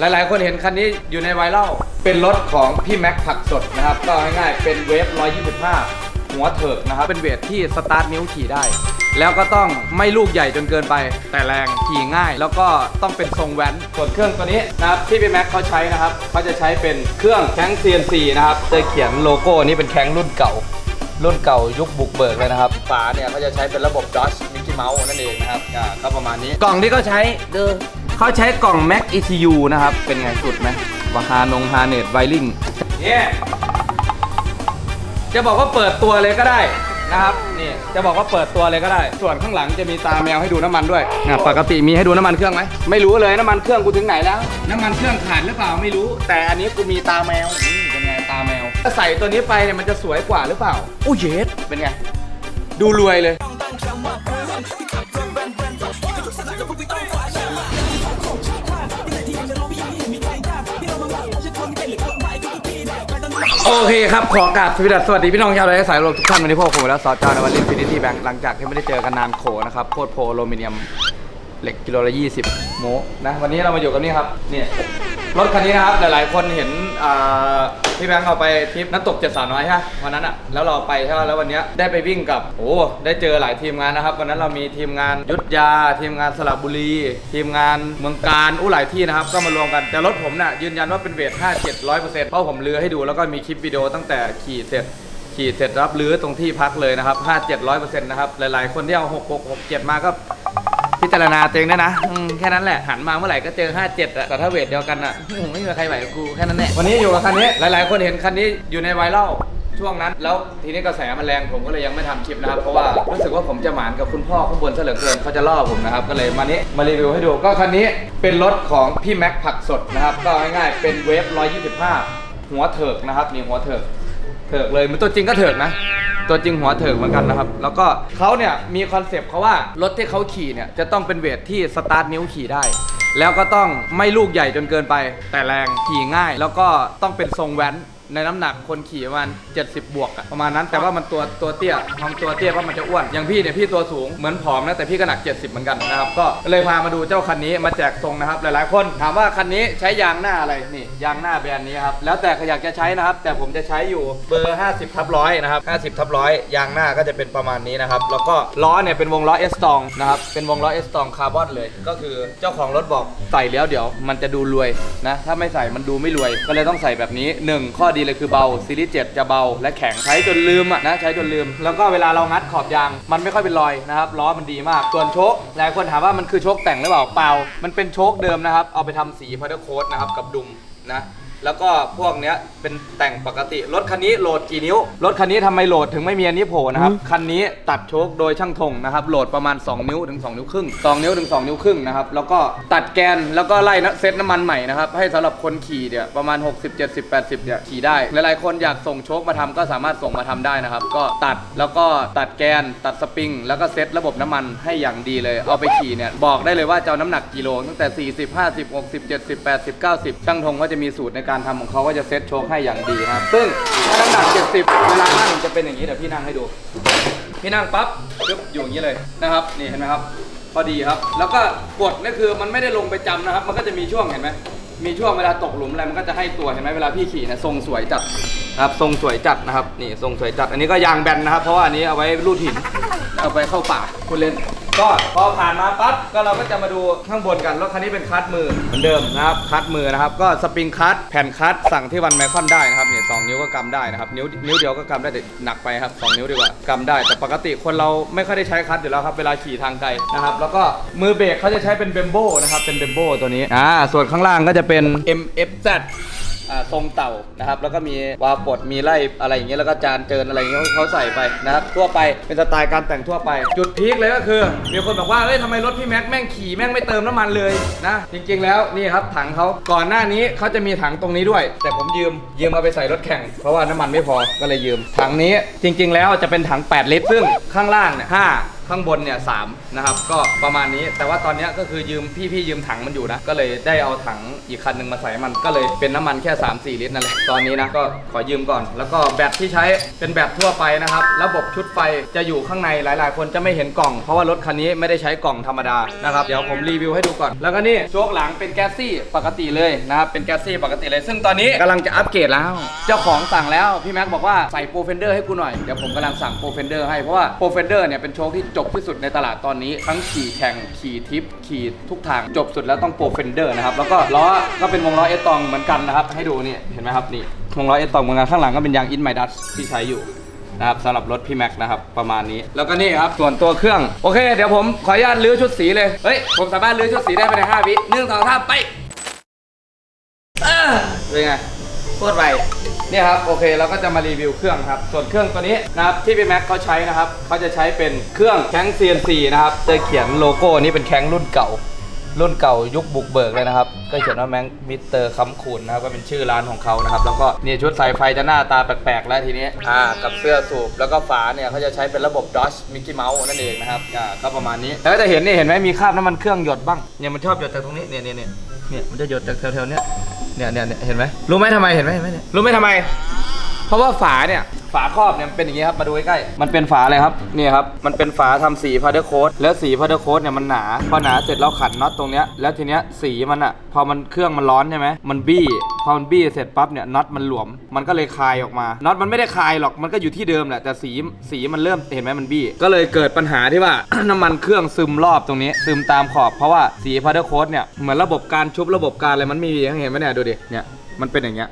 หลาย ๆ คนเห็นคันนี้อยู่ในไวรัลเป็นรถของพี่แม็กผักสดนะครับ ก็ง่ายๆ เป็นเวฟ 125 หัวเถิกนะครับ เป็นเวทที่สตาร์ทนิ้วขี่ได้ แล้วก็ต้องไม่ลูกใหญ่จนเกินไป แต่แรงขี่ง่าย แล้วก็ต้องเป็นทรงแว้นส่วนเครื่องตัวนี้นะครับที่พี่แม็กเขาใช้นะครับเขาจะใช้เป็นเครื่องแข้ง CNC นะครับจะเขียนโลโก้นี้เป็นแข้งรุ่นเก่า รุ่นเก่ายุคบุกเบิกเลยนะครับฝาเนี่ยเขาจะใช้เป็นระบบ Dodge Mickey Mouse นั่นเองนะครับอ่าก็ประมาณนี้กล่องที่เขาใช้เด้อ เขาใช้กล่อง Mac ECU นะครับ เป็นไงสุดไหมวาฮานงฮาเนตไวริงเนี่ยจะบอกว่าเปิดตัวเลยก็ได้นะครับนี่จะบอกว่าเปิดตัวเลยก็ได้ ส่วนข้างหลังจะมีตาแมวให้ดูน้ำมันด้วยนะปกติมีให้ดูน้ำมันเครื่องไหมไม่รู้เลยน้ำมันเครื่องกูถึงไหนแล้ว น้ำมันเครื่องขาดหรือเปล่าไม่รู้ แต่อันนี้กูมีตาแมวอืมเป็นไงตาแมวถ้าใส่ตัวนี้ไปเนี่ยมันจะสวยกว่าหรือเปล่าโอ้เยสเป็นไง ดูรวยเลย โอเคครับ ขอกราบสวัสดีสวัสดีพี่น้องชาวไร้สายลกทุกท่านวันนี้พวกผมและซอสจานในวันลินฟินิตี้แบงค์หลังจากที่ไม่ได้เจอกันนานโขนะครับโคตรโพโลมิเนียมเหล็กกิโลละ20โมนะวันนี้เรามาอยู่กันนี่ครับเนี่ยรถคันนี้นะครับหลายๆ คนเห็นอ่า พี่แบงค์เอาไปทริปน้ำตกเจ็ดสาวน้อยใช่ไหมวันนั้นอะแล้วเราไปใช่ไหมแล้ววันเนี้ยได้ไปวิ่งกับโอ้ได้เจอหลายทีมงานนะครับวันนั้นเรามีทีมงานยุทธยา ทีมงานสระบุรี ทีมงานเมืองการอู้หลายที่นะครับก็มารวมกันแต่รถผมน่ะยืนยันว่าเป็นเวท5 7 0 0เพราะผมเลือให้ดูแล้วก็มีคลิปวิดีโอตั้งแต่ขี่เสร็จขี่เสร็จรับเรือตรงที่พักเลยนะครับ5 700นะครับหลายๆ คนที่เอา6 6 6 7มาก็ พิจารณาตัวเองได้นะอืมแค่นั้นแหละหันมาเมื่อไหร่ก็เจอ 57อะแต่ถ้าเวทเดียวกันอะอืมไม่มีใครไหวกับกูแค่นั้นแหละวันนี้อยู่กับคันนี้หลาย ๆ คนเห็นคันนี้อยู่ในไวรัลช่วงนั้น แล้วทีนี้กระแสมันแรงผมก็เลยยังไม่ทำคลิปนะครับเพราะว่ารู้สึกว่าผมจะหมานกับคุณพ่อข้างบนซะเหลือเกินเขาจะล่อผมนะครับก็เลยมานี้มารีวิวให้ดูก็คันนี้เป็นรถของพี่แม็กผักสดนะครับก็ง่ายๆเป็นเวฟ125 หัวเถิกนะครับนี่หัวเถิก เถิกเลยมันตัวจริงก็เถิกนะ ตัวจริงหัวเถิงเหมือนกันนะครับ แล้วก็เขาเนี่ยมีคอนเซปต์เขาว่ารถที่เขาขี่เนี่ยจะต้องเป็นเวทที่สตาร์ทนิ้วขี่ได้ แล้วก็ต้องไม่ลูกใหญ่จนเกินไป แต่แรงขี่ง่าย แล้วก็ต้องเป็นทรงแว้น ในน้ำหนักคนขี่ประมาณ70 บวกอะประมาณนั้นแต่ว่ามันตัวตัวเตี้ยวทำตัวเตี้ยเพราะมันจะอ้วนอย่างพี่เนี่ยพี่ตัวสูงเหมือนผอมนะแต่พี่ก็หนัก 70 เหมือนกันนะครับก็เลยพามาดูเจ้าคันนี้มาแจกทรงนะครับหลายๆ คนถามว่าคันนี้ใช้ยางหน้าอะไรนี่ยางหน้าแบรนด์นี้ครับแล้วแต่ใครอยากจะใช้นะครับแต่ผมจะใช้อยู่เบอร์ 50ทับร้อยนะครับ50ทับร้อยยางหน้าก็จะเป็นประมาณนี้นะครับแล้วก็ล้อเนี่ยเป็นวงล้อเอสตองนะครับเป็นวงล้อเอสตองคาร์บอนเลย ก็คือเจ้าของรถบอกใส่แล้วเดี๋ยว มันจะดูรวยนะถ้าไม่ใส่มันดูไม่รวยก็เลยต้องใส่แบบนี้หนึ่งข้อดีดีเลยคือเบาซีรีส์7จะเบาและแข็งใช้จนลืมอะนะใช้จนลืม แล้วก็เวลาเรางัดขอบยาง มันไม่ค่อยเป็นรอยนะครับล้อมันดีมาก ส่วนโชคหลายคนถามว่ามันคือโชคแต่งหรือเปล่าเปล่า มันเป็นโชคเดิมนะครับเอาไปทำสีพาร์ทโค้ดนะครับกับดุมนะ แล้วก็พวกเนี้ยเป็นแต่งปกติรถคันนี้โหลดกี่นิ้ว รถคันนี้ทำไมโหลดถึงไม่มีอันนี้โผล่นะครับ คันนี้ตัดโชคโดยช่างธงนะครับ โหลดประมาณ 2 นิ้วถึง 2 นิ้วครึ่ง2นิ้วถึง 2 นิ้วครึ่งนะครับ แล้วก็ตัดแกนแล้วก็ไล่นะเซตน้ำมันใหม่นะครับ ให้สำหรับคนขี่เนี่ยประมาณ 60 70 80เนี่ยขี่ได้ หลายๆ คนอยากส่งโชคมาทำก็สามารถส่งมาทำได้นะครับ ก็ตัดแล้วก็ตัดแกนตัดสปริง แล้วก็เซตระบบน้ำมันให้อย่างดีเลย เอาไปขี่เนี่ยบอกได้เลยว่าจะเอาน้ำหนักกิโลตั้งแต่ 40 50 60 70 80 90 ช่างธงก็จะมีสูตรในการทำของเขาก็จะเซ็ตโชคให้อย่างดีครับ ซึ่งถ้าน้ำหนัก 70 เวลานั่งจะเป็นอย่างนี้เดี๋ยวพี่นั่งให้ดู พี่นั่งปั๊บปึ๊บอยู่อย่างนี้เลยนะครับ นี่เห็นไหมครับ พอดีครับ แล้วก็กดนี่คือมันไม่ได้ลงไปจำนะครับ มันก็จะมีช่วงเห็นไหมมีช่วงเวลาตกหลุมอะไรมันก็จะให้ตัวเห็นไหมเวลาพี่ขี่นี่ยทรงสวยจัดนะครับทรงสวยจัดนะครับนี่ทรงสวยจัด อันนี้ก็ยางแบนนะครับ เพราะว่าอันนี้เอาไว้รูดหินเอาไปเข้าป่าคุณเล่น ก็พอผ่านมาปั๊บก็เราก็จะมาดูข้างบนกันรถคันนี้เป็นคัดมือเหมือนเดิมนะครับคัดมือนะครับก็สปริงคัดแผ่นคัดสั่งที่วันไมคอนได้นะครับเนี่ยสองนิ้วก็กำได้นะครับนิ้วนิ้วเดียวก็กำได้แต่หนักไปครับสองนิ้วดีกว่ากำได้ แต่ปกติคนเราไม่ค่อยได้ใช้คัดอยู่แล้วครับเวลาขี่ทางไกลนะครับแล้วก็มือเบรกเขาจะใช้เป็นเบมโบนะครับเป็นเบมโบตัวนี้อ่าส่วนข้างล่างก็จะเป็น MFZ อ่าทรงเต่านะครับ แล้วก็มีวาปดมีไล่อะไรอย่างเงี้ยแล้วก็จานเจินอะไรอย่างเงี้ยเขาใส่ไปนะครับทั่วไปเป็นสไตล์การแต่งทั่วไป จุดพีคเลยก็คือมีคนบอกว่าเฮ้ยทำไมรถพี่แม็กแม่งขี่แม่งไม่เติมน้ำมันเลยนะจริงๆแล้วนี่ครับถังเขาก่อนหน้านี้เขาจะมีถังตรงนี้ด้วย แต่ผมยืมยืมเอาไปใส่รถแข่ง เพราะว่าน้ำมันไม่พอก็เลยยืม ถังนี้จริง ๆ แล้วจะเป็นถัง 8 ลิตรซึ่งข้างล่างเนี่ย5 ข้างบนเนี่ยสามนะครับก็ประมาณนี้ แต่ว่าตอนนี้ก็คือยืมพี่พี่ยืมถังมันอยู่นะ ก็เลยได้เอาถังอีกคันหนึ่งมาใส่มันก็เลยเป็นน้ำมันแค่ 3 4 ลิตรนั่นแหละตอนนี้นะก็ขอยืมก่อน แล้วก็แบตที่ใช้เป็นแบตทั่วไปนะครับ ระบบชุดไฟจะอยู่ข้างในหลาย ๆ คนจะไม่เห็นกล่อง เพราะว่ารถคันนี้ไม่ได้ใช้กล่องธรรมดานะครับเดี๋ยวผมรีวิวให้ดูก่อน แล้วก็นี่โชคหลังเป็นแก๊สซี่ปกติเลยนะครับเป็นแก๊สซี่ปกติเลย ซึ่งตอนนี้กำลังจะอัปเกรดแล้ว เจ้าของสั่งแล้วพี่แม็กบอกว่าใส่โปรเฟนเดอร์ให้กูหน่อยเดี๋ยวผมกำลังสั่งโปรเฟนเดอร์ให้เพราะว่าโปรเฟนเดอร์เนี่ยเป็นโชคที่จบที่สุดในตลาดตอนนี้ ทั้งขี่แข่งขี่ทิปขี่ทุกทางจบสุดแล้วต้องโปรเฟนเดอร์นะครับ แล้วก็ล้อก็เป็นวงล้อเอสตองเหมือนกันนะครับ ให้ดูนี่เห็นไหมครับนี่วงล้อเอสตองเหมือนกันข้างหลังก็เป็นยางอินไมดัสที่ใช้อยู่นะครับสำหรับรถพี่แม็กนะครับประมาณนี้ แล้วก็นี่ครับส่วนตัวเครื่องโอเค เดี๋ยวผมขออนุญาตลื้อชุดสีเลยเฮ้ยผมสามารถลื้อชุดสีได้ภายใน5วิหนึ่งสองสามไปเออเป็นไง โคตรไวเนี่ยครับโอเคเราก็จะมารีวิวเครื่องครับ ส่วนเครื่องตัวนี้นะครับที่พี่แม็กเขาใช้นะครับเขาจะใช้เป็นเครื่องแข้ง CNC นะครับจะเขียนโลโก้นี้เป็นแข้งรุ่นเก่า รุ่นเก่ายุคบุกเบิกเลยนะครับ ก็เขียนว่าแมงมิสเตอร์คัมคูนนะครับก็เป็นชื่อร้านของเขานะครับ แล้วก็นี่ชุดสายไฟจะหน้าตาแปลกๆ แล้วทีนี้อ่ากับเสื้อสูบแล้วก็ฝาเนี่ยเขาจะใช้เป็นระบบดอชมิกกี้เมาส์นั่นเองนะครับอ่าก็ประมาณนี้แล้วก็จะเห็นนี่เห็นไหมมีคราบน้ำมันเครื่องหยดบ้างเนี่ยมันชอบหยดจากตรงนี้เนี่ยเนี่ยเนี่ยเนี่ยมันจะหยดจากแถวๆเนี้ย เนี่ยเนี่ยเนี่ยเห็นไหมรู้ไหมทำไมเห็นไหมเห็นไหมเนี่ยรู้ไหมทำไม เพราะว่าฝาเนี่ยฝาครอบเนี่ยมันเป็นอย่างนี้ครับมาดูใกล้ๆมันเป็นฝาอะไรครับนี่ครับมันเป็นฝาทำสีพาเดอร์โค้ดแล้วสีพาเดอร์โค้ดเนี่ยมันหนาพอหนาเสร็จเราขันน็อตตรงเนี้ยแล้วทีเนี้ยสีมันอะพอมันเครื่องมันร้อนใช่ไหมมันบี้พอมันบี้เสร็จปั๊บเนี่ยน็อตมันหลวม มันก็เลยคายออกมาน็อตมันไม่ได้คายหรอกมันก็อยู่ที่เดิมแหละแต่สีสีมันเริ่มเห็นไหมมันบี้ก็เลยเกิดปัญหาที่ว่า น้ำมันเครื่องซึมรอบตรงนี้ ซึมตามขอบเพราะว่าสีพาเดอร์โค้ดเนี่ยเหมือนระบบการชุบระบบการอะไรมันไม่มีเห็นไหมเนี่ยดูดิเนี่ยมันเป็นอย่างเงี้ย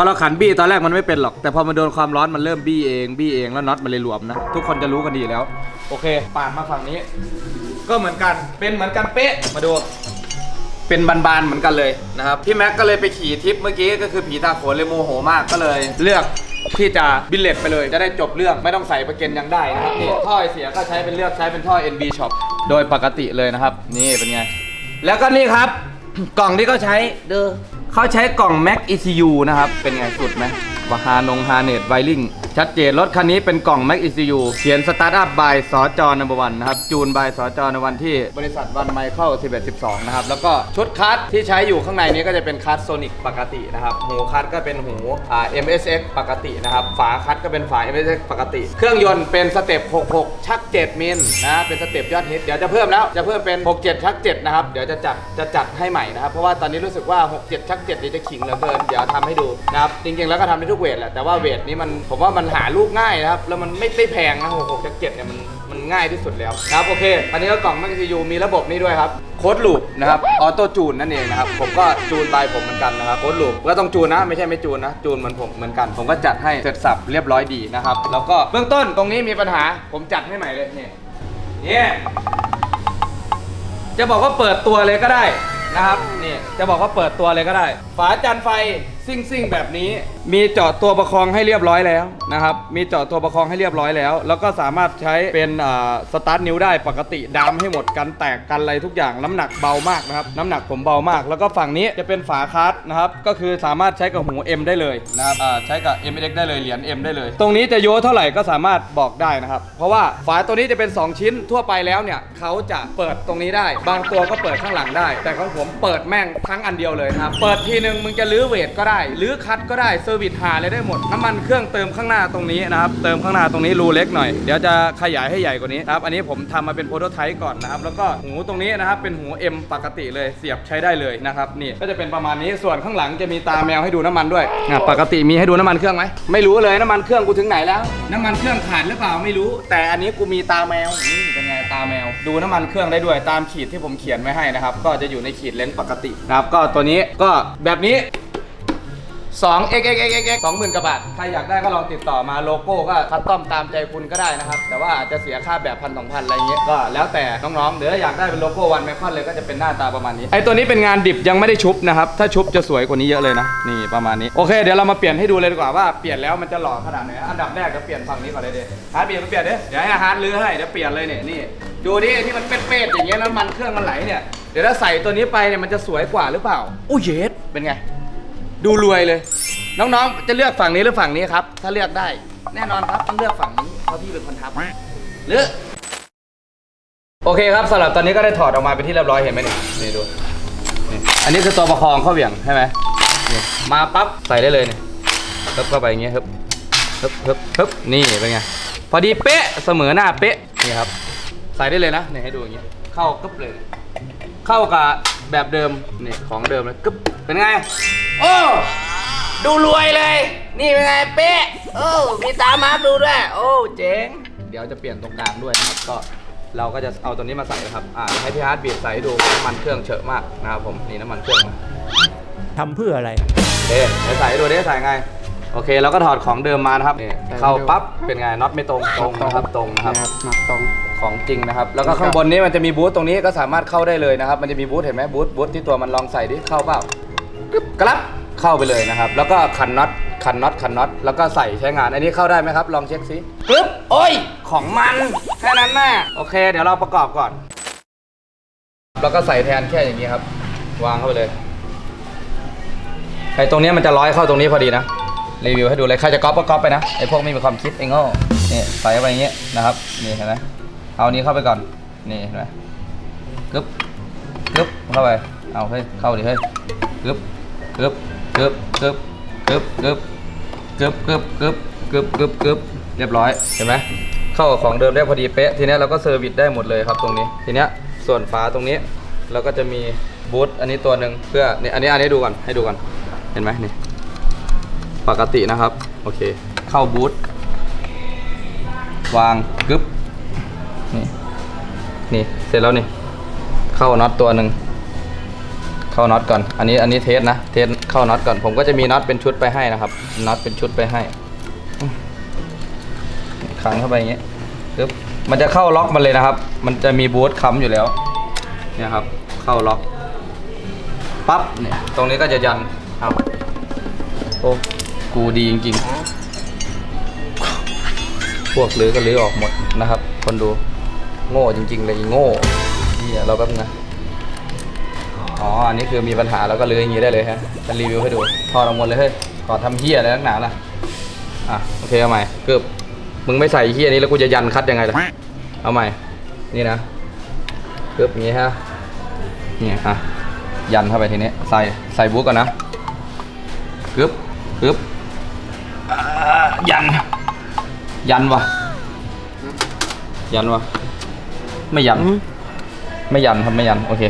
พอเราขันบี้ตอนแรกมันไม่เป็นหรอก แต่พอมันโดนความร้อนมันเริ่มบี้เองบี้เองแล้วน็อตมันเลยหลวมนะ ทุกคนจะรู้กันดีแล้ว โอเคปาดมาฝั่งนี้ ก็เหมือนกันเป็นเหมือนกันเป๊ะมาดู เป็นบานๆเหมือนกันเลยนะครับพี่แม็กก็เลยไปขี่ทริปเมื่อกี้ก็คือผีตาโขนเลยโมโหมากก็เลย เลือกที่จะบิลเลตไปเลยจะได้จบเรื่องไม่ต้องใส่ประเกันยังได้นะครับนี่ท่อไอเสียก็ใช้เป็นเลือกใช้เป็นท่อ NB Shop โดยปกติเลยนะครับ นี่เป็นไง แล้วก็นี่ครับ กล่องที่เขาใช้เด้อ เขาใช้กล่อง Mac ECU นะครับ เป็นไงสุดไหมว่าฮานงฮาเนตไวริง ชัดเจน รถคันนี้เป็นกล่อง Mac ECU เขียนสตาร์ทอัพบายสจอนบวันนะครับ จูนบายสจในวันที่บริษัทวันไมเคิล1112 นะครับ แล้วก็ชุดคัสที่ใช้อยู่ข้างในนี้ก็จะเป็นคัสโซนิกปกตินะครับ หูคัสก็เป็นหูอ่า MSX ปกตินะครับ ฝาคัสก็เป็นฝา MSX ปกติ เครื่องยนต์เป็นสเต็ป 66 ชัก 7 มิลนะเป็นสเต็ปยอดฮิตเดี๋ยวจะเพิ่มแล้วจะเพิ่มเป็น 67 ชัก 7 นะครับ เดี๋ยวจะจัดจะจัดให้ใหม่นะครับ เพราะว่าตอนนี้รู้สึกว่า 67 ชัก7นี่จะขิงเหลือเกิน เดี๋ยวทำให้ดูนะครับจริงๆแล้วก็ทำได้ทุกเวทแหละแต่ว่าเวทนี้มันผมว่ามันหาลูกง่ายนะครับ แล้วมันไม่ไม่แพงนะ66ชัก7เนี่ยมันมันง่ายที่สุดแล้วนะครับโอเค อันนี้ก็กล่องแมกซียูมีระบบนี้ด้วยครับโค้ดลูปนะครับออโต้จูนนั่นเองนะครับผมก็จูนบายผมเหมือนกันนะครับโค้ดลูปก็ต้องจูนนะไม่ใช่ไม่จูนนะจูนเหมือนผมเหมือนกัน ผมก็จัดให้เสร็จสับเรียบร้อยดีนะครับ แล้วก็เบื้องต้นตรงนี้มีปัญหาผมจัดให้ใหม่เลยเนี่ยเนี่ยจะบอกว่าเปิดตัวเลยก็ได้นะครับนี่จะบอกว่าเปิดตัวเลยก็ได้ ฝาจานไฟ ซิ่งซิ่งๆแบบนี้ มีเจาะตัวประคองให้เรียบร้อยแล้วนะครับ มีเจาะตัวประคองให้เรียบร้อยแล้ว แล้วก็สามารถใช้เป็นอ่าสตาร์ทนิ้วได้ปกติดามให้หมดกันแตกกันอะไรทุกอย่าง น้ำหนักเบามากนะครับ น้ำหนักผมเบามาก แล้วก็ฝั่งนี้จะเป็นฝาคัสนะครับ ก็คือสามารถใช้กับหู M ได้เลยนะครับอ่าใช้กับ M X ได้เลยเหรียญ M ได้เลย ตรงนี้จะโยเท่าไหร่ก็สามารถบอกได้นะครับ เพราะว่าฝาตัวนี้จะเป็น 2 ชิ้นทั่วไปแล้วเนี่ยเขาจะเปิดตรงนี้ได้ บางตัวก็เปิดข้างหลังได้ แต่ของผมเปิดแม่งทั้งอันเดียวเลยนะครับ เปิดทีนึงมึงจะลื้อเวทก็ได้ลื้อคัดก็ได้เซอร์วิสหาเลยได้หมด น้ำมันเครื่องเติมข้างหน้าตรงนี้นะครับ เติมข้างหน้าตรงนี้รูเล็กหน่อย เดี๋ยวจะขยายให้ใหญ่กว่านี้นะครับ อันนี้ผมทำมาเป็นโปรโตไทป์ก่อนนะครับ แล้วก็หูตรงนี้นะครับ เป็นหู M ปกติเลย เสียบใช้ได้เลยนะครับ นี่ก็จะเป็นประมาณนี้ ส่วนข้างหลังจะมีตาแมวให้ดูน้ำมันด้วยอะปกติมีให้ดูน้ำมันเครื่องไหมไม่รู้เลยน้ำมันเครื่องกูถึงไหนแล้ว น้ำมันเครื่องขาดหรือเปล่าไม่รู้ แต่อันนี้กูมีตาแมวนี่เป็นไงตาแมว ดูน้ำมันเครื่องได้ด้วยตามขีดที่ผมเขียนไว้ให้นะครับ ก็จะอยู่ในขีดเลนส์ปกตินะครับ ก็ตัวนี้ก็แบบนี้ 2 x x x x x 20,000กว่าบาท ใครอยากได้ก็ลองติดต่อมาโลโก้ก็คัสตอมตามใจคุณก็ได้นะครับ แต่ว่าอาจจะเสียค่าแบบพันสองพันอะไรเงี้ย ก็แล้วแต่น้องๆหรือถ้าอยากได้เป็นโลโก้วันแมคคอนเลยก็จะเป็นหน้าตาประมาณนี้ ไอตัวนี้เป็นงานดิบยังไม่ได้ชุบนะครับ ถ้าชุบจะสวยกว่านี้เยอะเลยนะ นี่ประมาณนี้ โอเค เดี๋ยวเรามาเปลี่ยนให้ดูเลยดีกว่าว่าเปลี่ยนแล้วมันจะหล่อขนาดไหน อันดับแรกจะเปลี่ยนฝั่งนี้ก่อนเลยเดฮาร์ดเปลี่ยนเปลี่ยนเด้เดี๋ยวให้ฮาร์ดลื้อให้เดี๋ยวเปลี่ยนเลยเนี่ยนี่ดูดิที่มันเป๊ะๆอย่างเงี้ยน้ำมันเครื่องมันไหลเนี่ยเดี๋ยวถ้าใส่ตัวนี้ไปเนี่ยมันจะสวยกว่าหรือเปล่าอู้เยสเป็นไง ดูรวยเลย น้องๆ จะเลือกฝั่งนี้หรือฝั่งนี้ครับ ถ้าเลือกได้ แน่นอนครับต้องเลือกฝั่งนี้เพราะพี่เป็นคนทำหรือโอเคครับสำหรับตอนนี้ก็ได้ถอดออกมาเป็นที่เรียบร้อยเห็นไหมนี่นี่ดูนี่อันนี้คือตัวประคองเข้าเหวี่ยงใช่ไหมนี่มาปั๊บใส่ได้เลยเนี่ฮึบเข้าไปอย่างเงี้ยฮึบฮึบฮึบฮึบนี่เป็นไงพอดีเป๊ะเสมอหน้าเป๊ะนี่ครับ ใส่ได้เลยนะเนี่ยให้ดูอย่างเงี้ยเข้ากึ๊บเลย เข้ากับแบบเดิมนี่ของเดิมเลยกึ๊บเป็นไง โอ้ดูรวยเลย นี่เป็นไงเป๊ะโอ้มีตามาดูด้วยโอ้เจ๋งเดี๋ยวจะเปลี่ยนตรงกลางด้วยนะครับก็เราก็จะเอาตัวนี้มาใส่นะครับอ่าให้พี่ฮาร์ดบีบใส่ให้ดูน้ำมันเครื่องเฉอะมากนะครับผมนี่น้ำมันเครื่องมาทำเพื่ออะไรเอ๊ะเดี๋ยวใส่ให้ดูได้ใส่ไง โอเคเราก็ถอดของเดิมมานะครับนี่เข้าปั๊บเป็นไงน็อตไม่ตรงตรงนะครับตรงนะครับมาตรง ของจริงนะครับ แล้วก็ข้างบนนี้มันจะมีบูธตรงนี้ก็สามารถเข้าได้เลยนะครับ มันจะมีบูธเห็นไหมบูธบูธที่ตัวมันลองใส่ดิเข้าเปล่า กึ๊บกระลับเข้าไปเลยนะครับ แล้วก็ขันน็อตขันน็อตขันน็อตแล้วก็ใส่ใช้งาน อันนี้เข้าได้ไหมครับ ลองเช็คซิกรึ๊บโอ้ย ของมันแค่นั้นแม่โอเค เดี๋ยวเราประกอบก่อน แล้วก็ใส่แทนแค่อย่างนี้ครับ วางเข้าไปเลยไอ้ตรงนี้มันจะร้อยเข้าตรงนี้พอดีนะรีวิวให้ดูเลยใครจะก๊อปก็ก๊อปไปนะไอ้พวกไม่มีความคิดไอ้โง่นี่ใส่เข้าไปอย่างนี้ยนะครับนี่เห็นไหมเอานี้เข้าไปก่อนนี่เห็นไหมกึ๊บกึ๊บเข้าไปเอาเฮ้ยเข้าดิเฮ้ยกึ๊บ กึบกึบกึบกึบกึบกึบกึบกึบกึบกึบกึบเรียบร้อยเห็นไหมเข้ากับของเดิมได้พอดีเป๊ะทีนี้เราก็เซอร์วิสได้หมดเลยครับตรงนี้ ทีนี้ส่วนฝาตรงนี้ เราก็จะมีบูทอันนี้ตัวหนึ่งเพื่อนี่อันนี้อันนี้ดูก่อนให้ดูก่อนเห็นไหมนี่ปกตินะครับโอเค เข้าบูทวางกึบนี่นี่เสร็จแล้วนี่เข้าน็อตตัวหนึ่ง เข้าน็อตก่อน อันนี้อันนี้เทสนะ เทสเข้าน็อตก่อน ผมก็จะมีน็อตเป็นชุดไปให้นะครับ น็อตเป็นชุดไปให้ ขังเข้าไปอย่างเงี้ยปึ๊บมันจะเข้าล็อกมันเลยนะครับ มันจะมีบูทค้ำอยู่แล้ว เนี่ยครับ เข้าล็อก ปั๊บ เนี่ย ตรงนี้ก็จะยันเอาโอ้ กูดีจริงๆ พวกลื้อก็ลื้อออกหมดนะครับ คนดู โง่จริง ๆ เลยโง่เนี่ยเราแป๊บนึงนะ อ๋อ อันนี้คือมีปัญหาแล้วก็ลื้ออย่างนี้ได้เลยฮะจะรีวิวให้ดูถอดออกหมดเลยเฮ้ยถอดทำเฮียอะไรนักหนาล่ะ อะ โอเคเอาใหม่เกือบมึงไม่ใส่เฮียนี้แล้วกูจะยันคัดยังไงล่ะ เอาใหม่ นี่นะเกือบอย่างนี้ฮะ นี่อะ ยันเข้าไปทีนี้ ใส่ ใส่บุ๊กก่อนนะกึบกึบอ่ายัน ยันวะยันวะไม่ยัน ไม่ยันครับไม่ยัน โอเค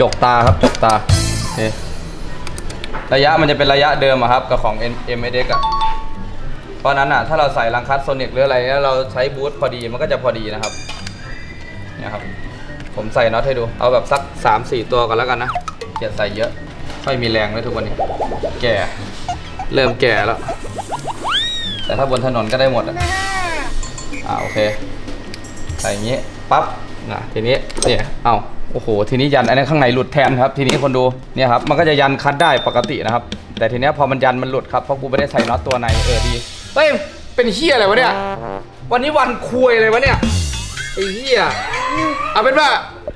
จกตาครับจกตาโอเคระยะมันจะเป็นระยะเดิมอะครับ กับของ M S X อะเพราะนั้นอะถ้าเราใส่ลังคัสโซนิกหรืออะไรเนี่ยเราใช้บูทพอดีมันก็จะพอดีนะครับเนี่ยครับ ผมใส่น็อตให้ดู เอาแบบสัก 3 4 ตัวก่อนแล้วกันนะอย่าใส่เยอะค่อยมีแรงด้วยทุกวันนี้ แก่ เริ่มแก่แล้ว แต่ถ้าบนถนนก็ได้หมดอะอ่าโอเค ใส่อย่างนี้ปั๊บนะทีนี้เนี่ยเอา โอ้โห ทีนี้ยันอันนี้ข้างในหลุดแทนครับ ทีนี้คนดู เนี่ยครับ มันก็จะยันคัดได้ปกตินะครับ แต่ทีนี้พอมันยันมันหลุดครับ เพราะกูไม่ได้ใส่น็อตตัวใน เออดี เฮ้ย เป็นเฮียอะไรวะเนี่ย วันนี้วันคุยเลยวะเนี่ย ไอ้เฮียเอาเป็นว่า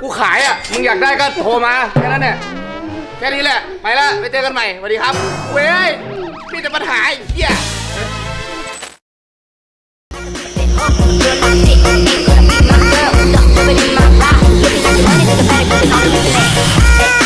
กูขายอะ มึงอยากได้ก็โทรมาแค่นั้นเนี่ยแค่นี้แหละ ไปละ ไปเจอกันใหม่ สวัสดีครับ เว้ย มีแต่ปัญหาไอ้เฮีย Money to the bank, money to the bank.